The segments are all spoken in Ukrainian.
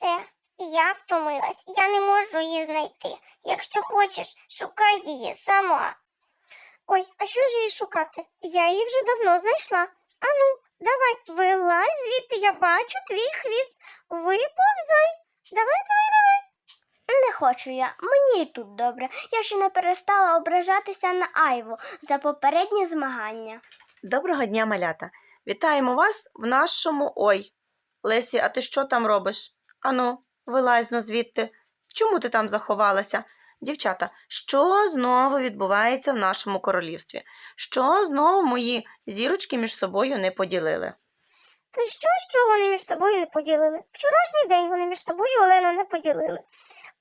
Все, я втомилась. Я не можу її знайти. Якщо хочеш, шукай її сама. Ой, а що ж її шукати? Я її вже давно знайшла. Ану, давай, вилазь звідти, я бачу твій хвіст. Виповзай. Давай, давай, давай. Не хочу я, мені і тут добре. Я ще не перестала ображатися на Айву за попередні змагання. Доброго дня, малята! Вітаємо вас в нашому ой. Лесі, а ти що там робиш? Ану, вилазь ну звідти. Чому ти там заховалася? Дівчата, що знову відбувається в нашому королівстві? Що знову мої зірочки між собою не поділили? Та що, що вони між собою не поділили? Вчорашній день вони між собою Олену не поділили.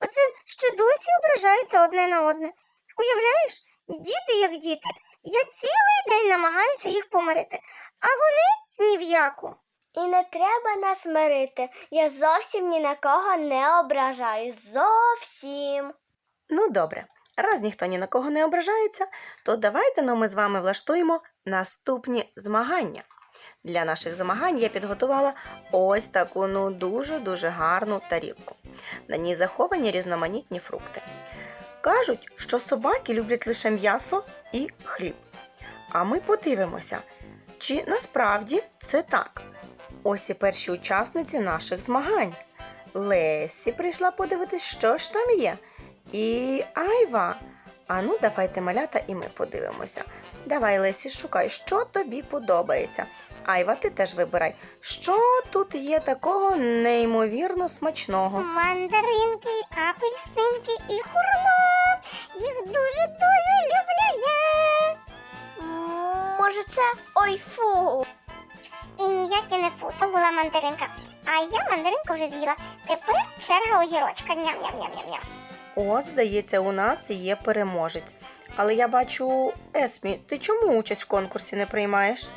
Оце ще досі ображаються одне на одне. Уявляєш, діти як діти. Я цілий день намагаюся їх помирити, а вони ні в яку. І не треба нас мирити. Я зовсім ні на кого не ображаю. Зовсім. Ну, добре. Раз ніхто ні на кого не ображається, то давайте ну, ми з вами влаштуємо наступні змагання. Для наших змагань я підготувала ось таку ну дуже-дуже гарну тарілку. На ній заховані різноманітні фрукти. Кажуть, що собаки люблять лише м'ясо і хліб. А ми подивимося, чи насправді це так. Ось і перші учасниці наших змагань. Лесі прийшла подивитись, що ж там є. І Айва. А ну, давайте малята і ми подивимося. Давай, Лесі, шукай, що тобі подобається. Айва, ти теж вибирай, що тут є такого неймовірно смачного. Мандаринки, апельсинки і хурма. Їх дуже-дуже люблю я. Може, це ой фу. І ніяке не фу, то була мандаринка. А я мандаринку вже з'їла. Тепер черга огірочка. Ням-ням-ням-ням-ням. От, здається, у нас є переможець. Але я бачу, Есмі, ти чому участь в конкурсі не приймаєш?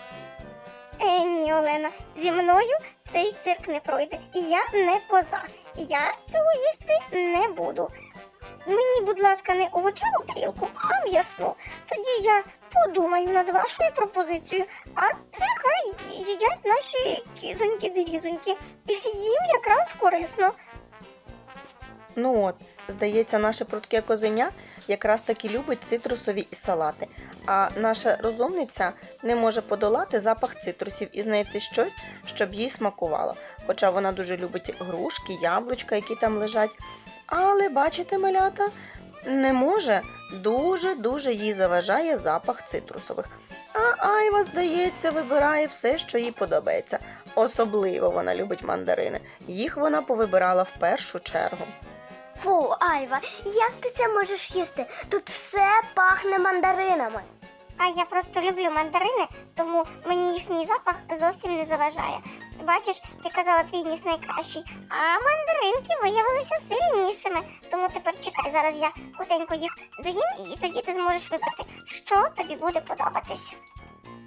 Е, ні, Олена, зі мною цей цирк не пройде. Я не коза. Я цього їсти не буду. Мені, будь ласка, не овочеву тарілку, а м'ясну. Тоді я подумаю над вашою пропозицією, а це хай їдять наші кізоньки дерізоньки. Їм якраз корисно. Ну от, здається, наше прудке козеня якраз таки любить цитрусові і салати. А наша розумниця не може подолати запах цитрусів і знайти щось, щоб їй смакувало. Хоча вона дуже любить грушки, яблучка, які там лежать. Але, бачите, малята, не може, дуже-дуже їй заважає запах цитрусових. А Айва, здається, вибирає все, що їй подобається. Особливо вона любить мандарини. Їх вона повибирала в першу чергу. Фу, Айва, як ти це можеш їсти? Тут все пахне мандаринами. А я просто люблю мандарини, тому мені їхній запах зовсім не заважає. Бачиш, ти казала, твій ніс найкращий, а мандаринки виявилися сильнішими. Тому тепер чекай, зараз я хутенько їх доїм, і тоді ти зможеш вибрати, що тобі буде подобатись.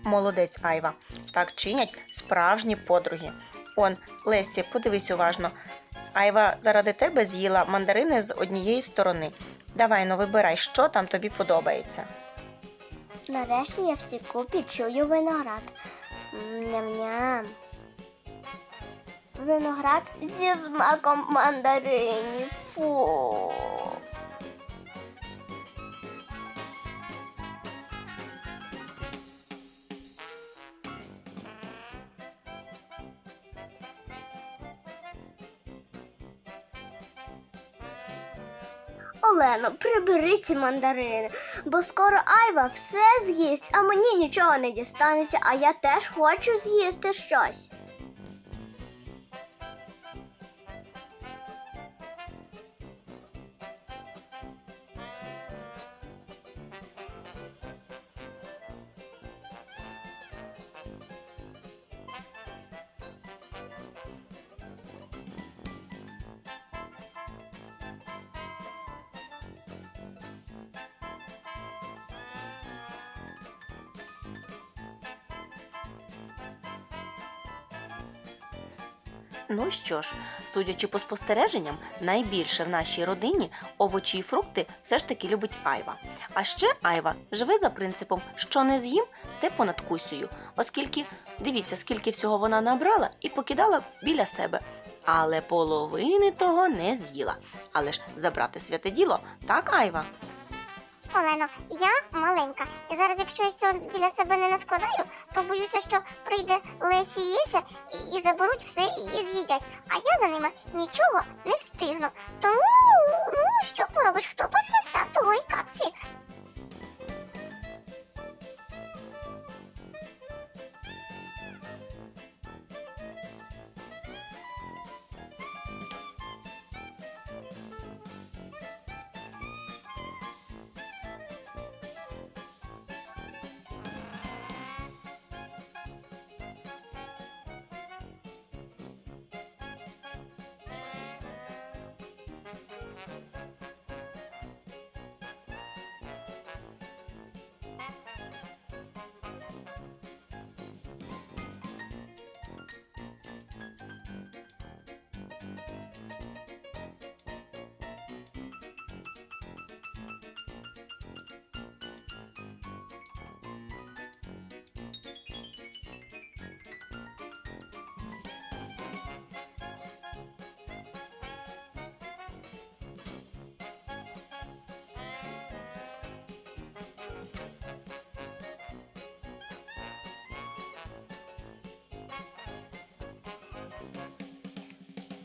Молодець Айва. Так чинять справжні подруги. Он, Лесі, подивись уважно. Айва заради тебе з'їла мандарини з однієї сторони. Давай, ну вибирай, що там тобі подобається. Нарешті я в цій купі чую виноград. Ням-ням. Виноград зі смаком мандаринів. Фу. Олено, прибери ці мандарини, бо скоро Айва все з'їсть, а мені нічого не дістанеться, а я теж хочу з'їсти щось. Ну що ж, судячи по спостереженням, найбільше в нашій родині овочі і фрукти все ж таки любить Айва. А ще Айва живе за принципом, що не з'їм, те понадкусюю, оскільки дивіться, скільки всього вона набрала і покидала біля себе. але половини того не з'їла. Але ж забрати святе діло, так, Айва? Олено, я маленька. І зараз, якщо я цього біля себе не наскладаю, то боюся, що прийде Лесі Єся і, і заберуть все і з'їдять. А я за ними нічого не встигну. Тому,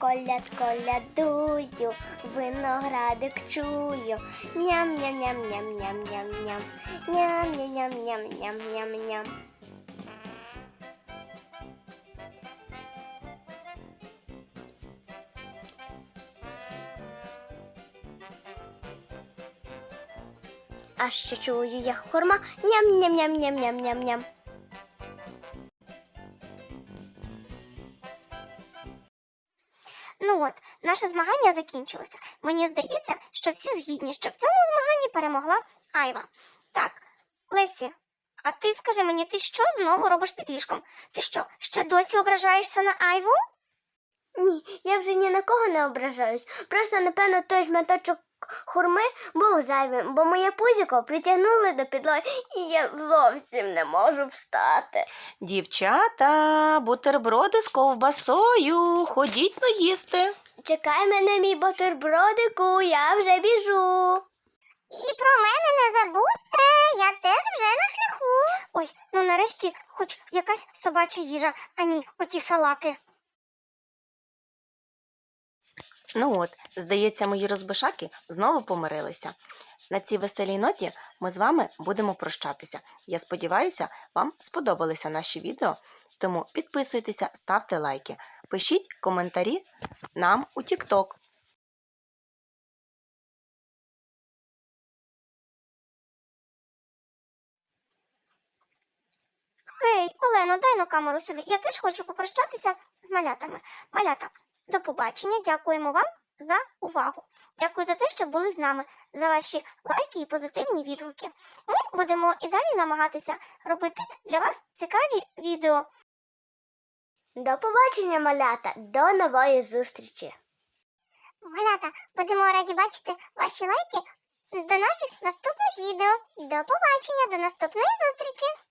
Коляд, колядую, виноградик чую. Ням ням ням ням ням ням ням. Ням ням ням ням ням ням ням. А ще чую я хурма. Ням Ну от, наше змагання закінчилося. Мені здається, що всі згідні, що в цьому змаганні перемогла Айва. Так, Лесі, а ти скажи мені, ти що знову робиш під ліжком? Ти що, ще досі ображаєшся на Айву? Ні, я вже ні на кого не ображаюсь. Просто, напевно, той ж шматочок хурми був зайвим, бо моє пузіко притягнули до підлоги, і я зовсім не можу встати. Дівчата, бутерброди з ковбасою. Ходіть но їсти. Чекай мене, мій бутербродику, я вже біжу. І про мене не забудьте, я теж вже на шляху. Ой, ну нарешті хоч якась собача їжа, а ні, оті салати. Ну от, здається, мої розбишаки знову помирилися. На цій веселій ноті ми з вами будемо прощатися. Я сподіваюся, вам сподобалися наші відео. Тому підписуйтеся, ставте лайки, пишіть коментарі нам у TikTok. Гей, Олено, дай на камеру сюди. Я теж хочу попрощатися з малятами. Малята, до побачення. Дякуємо вам за увагу. Дякую за те, що були з нами, за ваші лайки і позитивні відгуки. Ми будемо і далі намагатися робити для вас цікаві відео. До побачення, малята, до нової зустрічі. Малята, будемо раді бачити ваші лайки до наших наступних відео. До побачення, до наступної зустрічі!